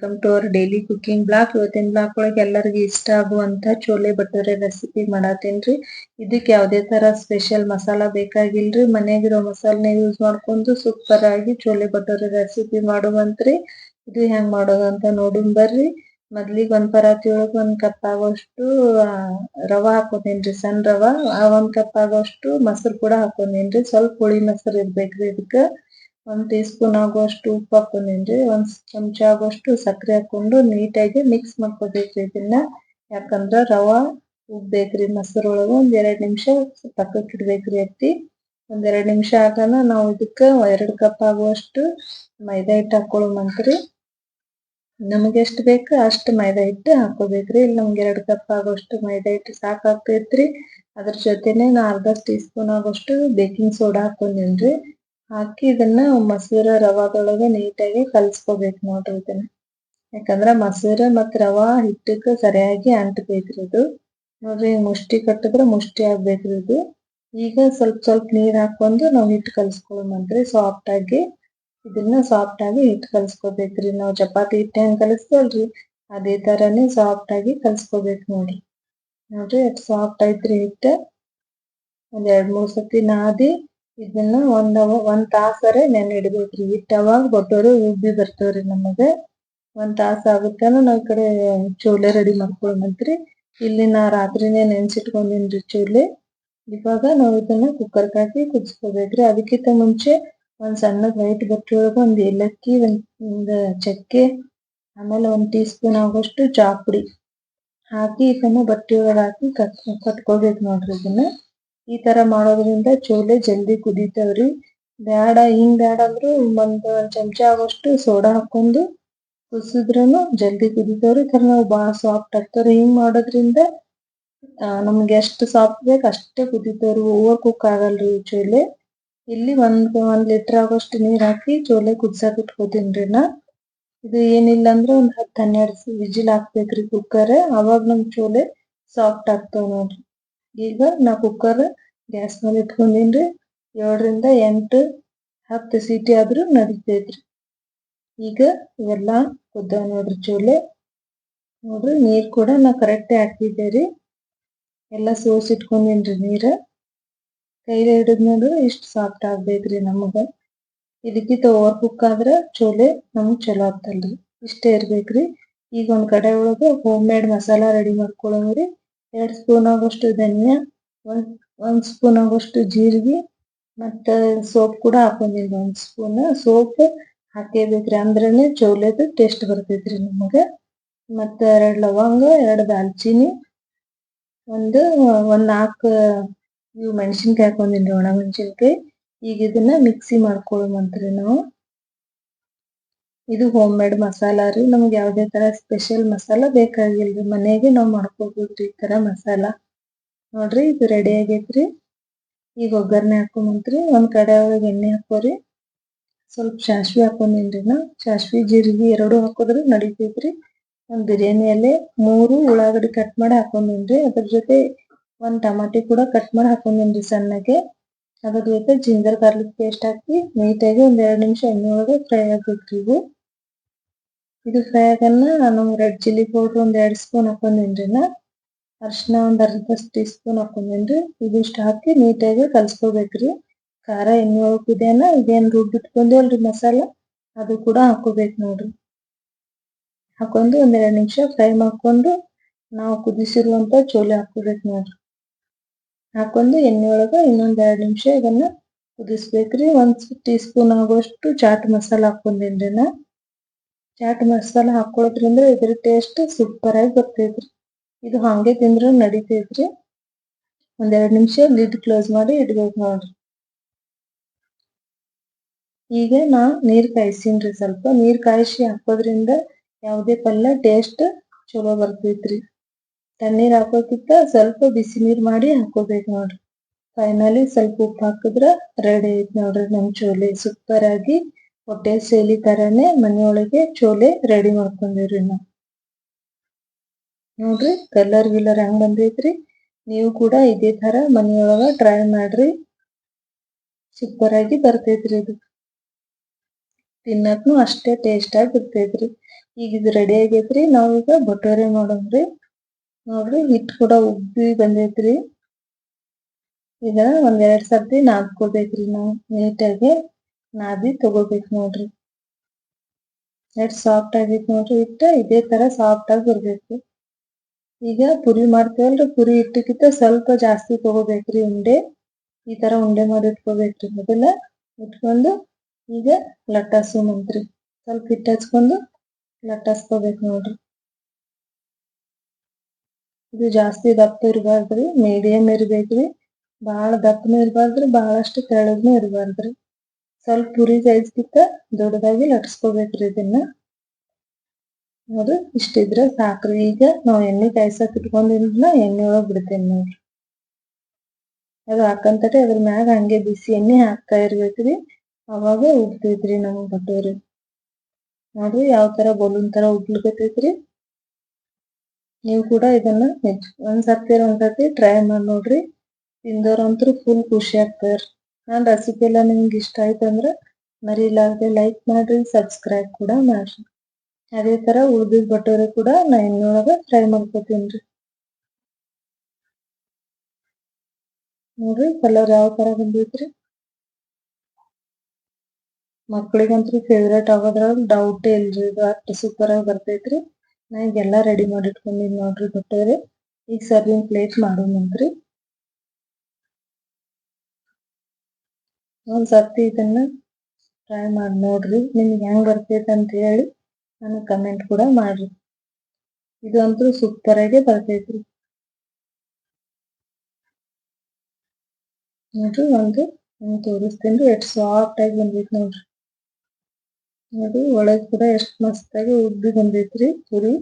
Welcome to our daily cooking blog ಇವತ್ತಿನ blog ಒಳಗೆ ಎಲ್ಲರಿಗೂ ಇಷ್ಟ ಆಗುವಂತ ಚೋಲೆ ಭಟೂರೆ ರೆಸಿಪಿ ಮಾಡತ್ತೇನ್ರಿ ಇದಕ್ಕೆ ಯಾವುದೇ ತರ ಸ್ಪೆಷಲ್ ಮಸಾಲಾ ಬೇಕಾಗಿಲ್ರಿ. ಮನೆಯಾಗಿರೋ ಮಸಾಲನೆ ಯೂಸ್ ಮಾಡ್ಕೊಂಡು ಸೂಪರ್ ಆಗಿ ಚೋಲೆ ಭಟೂರೆ ರೆಸಿಪಿ ಮಾಡುವಂತ್ರಿ ಇದು ಹೆಂಗ್ ಮಾಡೋದು ಅಂತ ಬರ್ರಿ. ಮೊದ್ಲಿಗೆ ಒಂದ್ ಪರಾತಿ ಒಳಗ್ ಒಂದ್ ಕಪ್ ಆಗೋಷ್ಟು ರವ ಹಾಕೋತೇನ್ರಿ ಸಣ್ಣ ರವಾ, ಆ ಒಂದ್ ಕಪ್ ಆಗೋಷ್ಟು ಮೊಸರು ಕೂಡ ಹಾಕೊಂಡೇನ್ರಿ ಸ್ವಲ್ಪ ಹುಳಿ ಮೊಸರು ಇರ್ಬೇಕ್ರಿ ಇದಕ್ಕ. ಒಂದ್ ಟೀ ಸ್ಪೂನ್ ಆಗುವಷ್ಟು ಉಪ್ಪು ಹಾಕೊಂಡಿನ್ರಿ ಒಂದ್ ಚಮಚ ಆಗುವಷ್ಟು ಸಕ್ಕರೆ ಹಾಕೊಂಡು ನೀಟಾಗಿ ಮಿಕ್ಸ್ ಮಾಡ್ಕೋಬೇಕ್ರಿ ಇದನ್ನ. ಯಾಕಂದ್ರ ರವಾ ಉಬ್ಬೇಕ್ರಿ ಮೊಸರು ಒಳಗ ಒಂದ್ ನಿಮಿಷ ಪಕ್ಕಕ್ಕೆ ಇಡ್ಬೇಕ್ರಿ ಅತ್ತಿ. ಒಂದ್ ಎರಡ್ ನಿಮಿಷ ಆಗಾನ ನಾವು ಇದಕ್ಕ ಎರಡ್ ಕಪ್ ಆಗುವಷ್ಟು ಮೈದಾ ಹಿಟ್ಟು ಹಾಕೊಳ್ಳುಮಂತ್ರಿ ನಮಗೆ ಎಷ್ಟ್ ಬೇಕು ಅಷ್ಟು ಮೈದಾ ಹಿಟ್ಟು ಹಾಕೋಬೇಕ್ರಿ ಇಲ್ಲಿ ನಮ್ಗೆ ಎರಡ್ ಕಪ್ ಆಗೋಷ್ಟು ಮೈದಾ ಹಿಟ್ಟು ಸಾಕಾಗ್ತೈತ್ರಿ ಅದ್ರ ಜೊತೆನೆ ನಾ ಅರ್ಧ ಟೀ ಸ್ಪೂನ್ ಆಗೋಷ್ಟು ಬೇಕಿಂಗ್ ಸೋಡಾ ಹಾಕೊಂಡೇನ್ರಿ ಹಾಕಿ ಇದನ್ನ ಮೊಸರ ರವಾದೊಳಗೆ ನೀಟಾಗಿ ಕಲ್ಸ್ಕೋಬೇಕು ನೋಡ್ರಿ ಇದನ್ನ. ಯಾಕಂದ್ರೆ ಮೊಸರು ಮತ್ತು ರವಾ ಹಿಟ್ಟಕ್ಕೆ ಸರಿಯಾಗಿ ಅಂಟ್ಬೇಕ್ರಿ ಇದು. ನೋಡ್ರಿ ಮುಷ್ಟಿ ಕಟ್ಟಿದ್ರೆ ಮುಷ್ಟಿ ಆಗ್ಬೇಕ್ರಿ ಇದು. ಈಗ ಸ್ವಲ್ಪ ಸ್ವಲ್ಪ ನೀರು ಹಾಕೊಂಡು ನಾವು ಹಿಟ್ಟು ಕಲ್ಸ್ಕೊಳ್ಳುಮಂತ್ರಿ ಸಾಫ್ಟ್ ಆಗಿ. ಇದನ್ನ ಸಾಫ್ಟ್ ಆಗಿ ಹಿಟ್ಟು ರೀ ನಾವು ಚಪಾತಿ ಹಿಟ್ಟು ಹೆಂಗ್ ಕಲಿಸ್ತೇವಲ್ರಿ? ಅದೇ ತರಾನೇ ಸಾಫ್ಟ್ ಆಗಿ ಕಲ್ಸ್ಕೋಬೇಕು ನೋಡ್ರಿ. ನೋಡ್ರಿ ಎಷ್ಟು ಸಾಫ್ಟ್ ಐತ್ರಿ ಹಿಟ್ಟು ಒಂದ್ ಎರಡ್ ಮೂರ್ ಸತಿ ನಾದಿ. ಇದನ್ನ ಒಂದ್ ಒಂದ್ ತಾಸರೆ ನೆನೆ ಇಟ್ಟ ಹಿಟ್ಟ ಅವಾಗ ಬಟೂರು ಉಬ್ಬಿ ಬರ್ತಾವ್ರಿ ನಮಗೆ ಒಂದ್ ತಾಸ ಆಗತ್ತನ ನಾವ್ ಈ ಕಡೆ ಚೋಲೆ ರೆಡಿ ಮಾಡ್ಕೊಳ್ಳುಮಂತ್ರಿ ಇಲ್ಲಿ ನಾ ರಾತ್ರಿನೇ ನೆನ್ಸಿಟ್ಕೊಂಡಿನ್ರಿ ಚೋಲೆ. ಇವಾಗ ನಾವು ಇದನ್ನ ಕುಕ್ಕರ್ ಹಾಕಿ ಕುದಿಸ್ಕೋಬೇಕ್ರಿ. ಅದಕ್ಕಿಂತ ಮುಂಚೆ ಒಂದ್ ಸಣ್ಣ ವೈಟ್ ಬಟ್ಟೆ ಒಳಗ ಒಂದ್ ಏಲಕ್ಕಿ, ಒಂದ್ ಚಕ್ಕೆ, ಆಮೇಲೆ ಒಂದ್ ಟೀ ಸ್ಪೂನ್ ಆಗುವಷ್ಟು ಚಾ ಪುಡಿ ಹಾಕಿ ಇದನ್ನ ಬಟ್ಟೆ ಹಾಕಿ ಕಟ್, ಕಟ್ಕೋಬೇಕು ನೋಡ್ರಿ ಇದನ್ನ. ಈ ತರ ಮಾಡೋದ್ರಿಂದ ಚೋಲೆ ಜಲ್ದಿ ಕುದಿತಾವ್ರಿ. ಬ್ಯಾಡ, ಹಿಂಗ್ ಬ್ಯಾಡ ಅಂದ್ರು ಒಂದ್ ಚಮಚ ಆಗೋಷ್ಟು ಸೋಡಾ ಹಾಕೊಂಡು ಕುದಿಸಿದ್ರುನು ಜಲ್ದಿ ಕುದಿತಾವ್ರಿ. ತರ ನಾವು ಬಾಳ ಸಾಫ್ಟ್ ಆಗ್ತಾವ್ರಿ. ಹಿಂಗ್ ಮಾಡೋದ್ರಿಂದ ನಮ್ಗೆ ಎಷ್ಟು ಸಾಫ್ಟ್ ಬೇಕು ಅಷ್ಟೇ ಕುದಿತಾವ್ರಿ. ಓವರ್ ಕುಕ್ ಆಗಲ್ರಿ ಈ ಚೋಲೆ. ಇಲ್ಲಿ ಒಂದ್ ಒಂದ್ ಲೀಟರ್ ಆಗೋಷ್ಟು ನೀರ್ ಹಾಕಿ ಚೋಲೆ ಕುದ್ಸಕ್ ಇಟ್ಕೋತೀನ್ರಿ ನಾ. ಇದು ಏನಿಲ್ಲ ಅಂದ್ರೆ ಒಂದ್ ಹತ್ತ್ ಹನ್ನೆರಡು ವಿಜಿಲ್ ಹಾಕ್ಬೇಕ್ರಿ ಕುಕ್ಕರ್ ಅವಾಗ ನಮ್ ಚೋಲೆ ಸಾಫ್ಟ್ ಆಗ್ತಾವ್ ನೋಡ್ರಿ. ಈಗ ನಾ ಕುಕ್ಕರ್ ಗ್ಯಾಸ್ ಮೇಲೆ ಇಟ್ಕೊಂಡಿನ್ರಿ ಏಳರಿಂದ ಎಂಟು, ಹತ್ತು ಸೀಟಿ ಆದ್ರೂ ನಡಿತೈತ್ರಿ. ಈಗ ಇವೆಲ್ಲ ಕುದ್ದಾವ್ ನೋಡ್ರಿ ಚೋಲೆ. ನೋಡ್ರಿ ನೀರು ಕೂಡ ನಾ ಕರೆಕ್ಟ್ ಹಾಕಿದ್ದೆ ರೀ. ಎಲ್ಲ ಸೋಸ್ ಇಟ್ಕೊಂಡಿನ್ರಿ ನೀರ. ಕೈಲೆ ಹಿಡಿದ್ ನೋಡ್ರಿ ಇಷ್ಟು ಸಾಫ್ಟ್ ಆಗ್ಬೇಕ್ರಿ ನಮಗ. ಇದಕ್ಕಿಂತ ಓವರ್ ಕುಕ್ ಆದ್ರ ಚೋಲೆ ನಮಗ್ ಚಲೋ ಆಗ್ತಲ್ರಿ. ಇಷ್ಟೇ ಇರ್ಬೇಕ್ರಿ. ಈಗ ಒಂದು ಕಡೆ ಒಳಗ ಹೋಮ್ ಮೇಡ್ ಮಸಾಲಾ ರೆಡಿ ಮಾಡ್ಕೊಳ್ಳೋದ್ರಿ ಎರಡ್ ಸ್ಪೂನ್ ಆಗೋಷ್ಟು ಧನಿಯಾ, ಒಂದ್ ಒಂದ್ ಸ್ಪೂನ್ ಆಗೋಷ್ಟು ಜೀರಿಗೆ ಮತ್ತ ಸೋಪ್ ಕೂಡ ಹಾಕೊಂಡಿನ್ರಿ ಒಂದ್ ಸ್ಪೂನ್ ಸೋಪ್ ಹಾಕೇಬೇಕ್ರಿ ಅಂದ್ರೇನೆ ಚೌಲದ ಟೇಸ್ಟ್ ಬರ್ತೈತ್ರಿ ನಮಗ. ಮತ್ತ ಎರಡ್ ಲವಂಗ, ಎರಡ್ ದಾಲ್ಚಿನ್ನಿ, ಒಂದು, ಒಂದ್ ನಾಲ್ಕು ಇವು ಮೆಣಸಿನ್ಕಾಯಿ ಹಾಕೊಂಡಿನ್ರಿ ಒಣ ಮೆಣಸಿನ್ಕಾಯಿ. ಈಗ ಇದನ್ನ ಮಿಕ್ಸಿ ಮಾಡ್ಕೊಳ್ಳುಮಂತ್ರಿ ನಾವು. ಇದು ಹೋಮ್ ಮೇಡ್ ಮಸಾಲಾ ರೀ. ನಮ್ಗೆ ಯಾವ್ದೇ ತರ ಸ್ಪೆಷಲ್ ಮಸಾಲ ಬೇಕಾಗಿಲ್ರಿ. ಮನೆಗೆ ನಾವ್ ಮಾಡ್ಕೋಬಹುದ್ರಿ ಈ ತರ ಮಸಾಲಾ. ನೋಡ್ರಿ, ಇದು ರೆಡಿ ಆಗೈತ್ರಿ. ಈಗ ಒಗ್ಗರಣೆ ಹಾಕೊಂಬಂತ್ರಿ. ಒಂದ್ ಕಡೆ ಒಳಗ್ ಎಣ್ಣೆ ಹಾಕೋರಿ ಸ್ವಲ್ಪ ಸಾಸ್ವಿ ಹಾಕೊಂಡಿನ್ರಿ ನಾ ಸಾಸ್ವಿ ಜೀರಿಗೆ ಎರಡು ಹಾಕಿದ್ರು, ನಡಿತೈತ್ರಿ. ಒಂದ್ ಬಿರಿಯಾನಿ ಎಲೆ, ಮೂರು ಉಳ್ಳಾಗಡ್ಡಿ ಕಟ್ ಮಾಡಿ ಹಾಕೊಂಡಿನ್ರಿ. ಅದ್ರ ಜೊತೆ ಒಂದ್ ಟಮಾಟಿ ಕೂಡ ಕಟ್ ಮಾಡಿ ಹಾಕೊಂಡಿನ್ರಿ ಸಣ್ಣಗೆ. ಅದ್ರ ಜೊತೆ ಜಿಂಜರ್ ಗಾರ್ಲಿಕ್ ಪೇಸ್ಟ್ ಹಾಕಿ ನೀಟಾಗಿ ಒಂದ್ ಎರಡು ನಿಮಿಷ ಎಣ್ಣೆ ಒಳಗೆ ಫ್ರೈ ಆಗ್ಬೇಕ್ರಿ ಇದು. ಇದು ಫ್ರೈ ಆಗನ್ನ ನಾನು ರೆಡ್ ಚಿಲ್ಲಿ ಪೌಡರ್ ಒಂದ್ ಎರಡ್ ಸ್ಪೂನ್ ಹಾಕೊಂಡಿನ್ರಿ ನಾ ಅರ್ಶಿನ ಒಂದು ಅರ್ಧ ಟೀ ಸ್ಪೂನ್ ಹಾಕೊಂಡಿನ್ರಿ ಇದಿಷ್ಟು ಹಾಕಿ ನೀಟಾಗಿ ಕಲ್ಸ್ಕೊಬೇಕ್ರಿ. ಖಾರ ಎಣ್ಣೆ ಕುದಿಯನ ಇದೇನ್ ರುಬ್ಬಿಟ್ಕೊಂದೇವಲ್ರಿ ಮಸಾಲ? ಅದು ಕೂಡ ಹಾಕೋಬೇಕು ನೋಡ್ರಿ. ಹಾಕೊಂಡು ಒಂದೆರಡು ನಿಮಿಷ ಫ್ರೈ ಮಾಡ್ಕೊಂಡು ನಾವು ಕುದಿಸಿರುವಂತ ಚೋಲೆ ಹಾಕೋಬೇಕು ನೋಡ್ರಿ. ಹಾಕೊಂಡು ಎಣ್ಣೆ ಒಳಗ ಇನ್ನೊಂದ್ ಎರಡ್ ನಿಮಿಷ ಇದನ್ನ ಕುದಿಸ್ಬೇಕ್ರಿ. ಒಂದ್ ಟೀ ಸ್ಪೂನ್ ಆಗೋಷ್ಟು ಚಾಟ್ ಮಸಾಲ ಹಾಕೊಂಡಿನ್ರಿ ನಾ ಚಾಟ್ ಮಸಾಲ ಹಾಕೊಳೋದ್ರಿಂದ ಇದ್ರ ಟೇಸ್ಟ್ ಸೂಪರ್ ಆಗಿ ಬರ್ತೈತ್ರಿ. ಇದು ಹಂಗೆ ತಿಂದ್ರು ನಡಿತೈತ್ರಿ. ಒಂದೆರಡು ನಿಮಿಷ ಲಿಡ್ ಕ್ಲೋಸ್ ಮಾಡಿ ಇಡ್ಬೇಕು ನೋಡ್ರಿ. ಈಗ ನಾ ನೀರ್ ಕಾಯಿಸಿನ್ರಿ ಸ್ವಲ್ಪ. ನೀರ್ ಕಾಯಿಸಿ ಹಾಕೋದ್ರಿಂದ ಯಾವುದೇ ಪಲ್ಯ ಟೇಸ್ಟ್ ಚಲೋ ಬರ್ತೈತ್ರಿ. ತಣ್ಣೀರ್ ಹಾಕೋಕ್ಕಿಂತ ಸ್ವಲ್ಪ ಬಿಸಿ ನೀರ್ ಮಾಡಿ ಹಾಕೋಬೇಕು ನೋಡ್ರಿ. ಫೈನಲಿ ಸ್ವಲ್ಪ ಉಪ್ಪು ಹಾಕಿದ್ರ ರೆಡಿ ಐತ್ ನೋಡ್ರಿ ನಮ್ ಚೋಲೆ. ಸೂಪರ್ ಆಗಿ ಹೊಟ್ಟೆ ಸೇಲಿ ತರಾನೇ ಮನೆಯೊಳಗೆ ಚೋಲೆ ರೆಡಿ ಮಾಡ್ಕೊಂಡಿವ್ರಿ ನಾವ್. ನೋಡ್ರಿ ಕಲರ್ ಗಿಲ್ಲರ್ ಹೆಂಗ್ ಬಂದೈತ್ರಿ? ನೀವು ಕೂಡ ಇದೇ ತರ ಮನೆಯೊಳಗ ಟ್ರೈ ಮಾಡ್ರಿ. ಸೂಪರ್ ಆಗಿ ಬರ್ತೈತ್ರಿ ಇದು. ತಿನ್ನಕ್ನು ಅಷ್ಟೇ ಟೇಸ್ಟ್ ಆಗಿ ಇರ್ತೈತ್ರಿ ಈಗ ಇದು ರೆಡಿ ಆಗೈತ್ರಿ, ನಾವೀಗ ಬಟೋರೆ ಮಾಡೋಣ್ರಿ ನೋಡ್ರಿ, ಹಿಟ್ಟು ಕೂಡ ಉಬ್ಬಿ ಬಂದೈತ್ರಿ. ಈಗ ಒಂದೆರಡ್ ಸರ್ತಿ ನಾದ್ಕೋಬೇಕ್ರಿ ನಾವು ನೀಟಾಗಿ ನಾದಿ ತಗೋಬೇಕು ನೋಡ್ರಿ. ಎಷ್ಟ್ ಸಾಫ್ಟ್ ಆಗೈತಿ ನೋಡ್ರಿ, ಹಿಟ್ಟ ಇದೇ ತರ ಸಾಫ್ಟ್ ಆಗಿ ಬರ್ಬೇಕು. ಈಗ ಪುರಿ ಮಾಡ್ತೇವಲ್ರಿ ಪುರಿ ಹಿಟ್ಟಕ್ಕಿಂತ ಸ್ವಲ್ಪ ಜಾಸ್ತಿ ತಗೋಬೇಕ್ರಿ ಉಂಡೆ. ಈ ತರ ಉಂಡೆ ಮಾಡಿ ಇಟ್ಕೋಬೇಕ್ರಿ ಮೊದಲ. ಇಟ್ಕೊಂಡು ಈಗ ಲಟ್ಟಾಸು ಮಂತ್ರಿ. ಸ್ವಲ್ಪ ಹಿಟ್ಟು ಹಚ್ಕೊಂಡು ಲಟ್ಟಾಸ್ಕೋಬೇಕು ನೋಡ್ರಿ. ಇದು ಜಾಸ್ತಿ ದಪ್ಪ ಇರಬಾರ್ದ್ರಿ. ಮೀಡಿಯಂ ಇರ್ಬೇಕ್ರಿ. ಬಹಳ ದಪ್ಪನೂ ಇರಬಾರ್ದ್ರಿ. ಬಹಳಷ್ಟು ತೆಳಗ್ನು ಇರಬಾರ್ದ್ರಿ. ಸ್ವಲ್ಪ ಪುರಿ ಸೈಜ್ಗಿಂತ ದೊಡ್ಡದಾಗಿ ಲಟ್ಸ್ಕೋಬೇಕ್ರಿ ಇದನ್ನ. ನೋಡ್ರಿ ಇಷ್ಟಿದ್ರ ಸಾಕ್ರಿ ಈಗ ನಾವು ಎಣ್ಣೆ ಕಾಯ್ಸಕ್ ಇಟ್ಕೊಂಡಿದ್ನ ಎಣ್ಣೆ ಒಳಗ್ ಬಿಡ್ತೇನೆ ನೋಡ್ರಿ ಅದು ಹಾಕಂತಟೆ ಅದ್ರ ಮ್ಯಾಗ ಹಂಗೆ ಬಿಸಿ ಎಣ್ಣೆ ಹಾಕ್ತಾ ಇರ್ಬೇಕ್ರಿ. ಅವಾಗ ಉಬ್ತೈತ್ರಿ ನಮಗ್ ಬಟೋರಿ ನೋಡ್ರಿ ಯಾವ ತರ ಬಲೂನ್ ತರ ಉಬ್ಲಿಕತ್ತೈತ್ರಿ ನೀವು ಕೂಡ ಇದನ್ನ ಒಂದ್ ಒಂದ್ಸರ್ತಿ ಒಂದ್ಸರ್ತಿ ಟ್ರೈ ಮಾಡಿ ನೋಡ್ರಿ. ತಿಂದವ್ರಂತ್ರು ಫುಲ್ ಖುಷಿ ಆಗ್ತಾರ. ನಾನ್ ರೆಸಿಪಿ ಎಲ್ಲ ನಿಮ್ಗೆ ಇಷ್ಟ ಆಯ್ತಂದ್ರ ಮರಿಲಾರ್ದೆ ಲೈಕ್ ಮಾಡ್ರಿ ಸಬ್ಸ್ಕ್ರೈಬ್ ಕೂಡ ಮಾಡ್ರಿ. ಅದೇ ತರ ಉಳ್ದಿದ್ ಬಟೋರೆ ಕೂಡ ನಾ ಇನ್ನೊಳಗ ಫ್ರೈ ಮಾಡ್ಕೋತೀನ್ರಿ ನೋಡ್ರಿ ಕಲರ್ ಯಾವ ತರ ಬಂದೈತ್ರಿ. ಮಕ್ಳಿಗಂತೂ ಫೇವ್ರೇಟ್ ಆಗೋದ್ರಾಗ ಡೌಟ್ ಇಲ್ರಿ, ಇದು ಅಷ್ಟು ಸೂಪರ್ ಆಗಿ ಬರ್ತೈತ್ರಿ. ನಾ ಈಗೆಲ್ಲಾ ರೆಡಿ ಮಾಡಿ ಇಟ್ಕೊಂಡಿದ್ ನೋಡ್ರಿ ಬಟೋರೆ ಈಗ ಸರ್ವಿಂಗ್ ಪ್ಲೇಟ್ ಮಾಡೋಣಂತ್ರಿ ಒಂದ್ ಸರ್ತಿ ಇದನ್ನ ಟ್ರೈ ಮಾಡಿ ನೋಡ್ರಿ, ನಿಮ್ಗೆ ಹೆಂಗ್ ಬರ್ತೈತೆ ಅಂತ ಹೇಳಿ. ನನಗೆ ಕಮೆಂಟ್ ಕೂಡ ಮಾಡ್ರಿ. ಇದಂತೂ ಸೂಪರ್ ಆಗಿ ಬರ್ತೈತ್ರಿ. ನೋಡ್ರಿ ಒಂದು ನಿಮ್ಗೆ ತೋರಿಸ್ತೀನಿ ಎಷ್ಟು ಸಾಫ್ಟ್ ಆಗಿ ಬಂದೈತಿ ನೋಡ್ರಿ. ನೋಡಿ, ಒಳಗ್ ಕೂಡ ಎಷ್ಟು ಮಸ್ತ್ ಆಗಿ ಉಬ್ಬಿ ಬಂದೈತ್ರಿ, ಪುರಿ.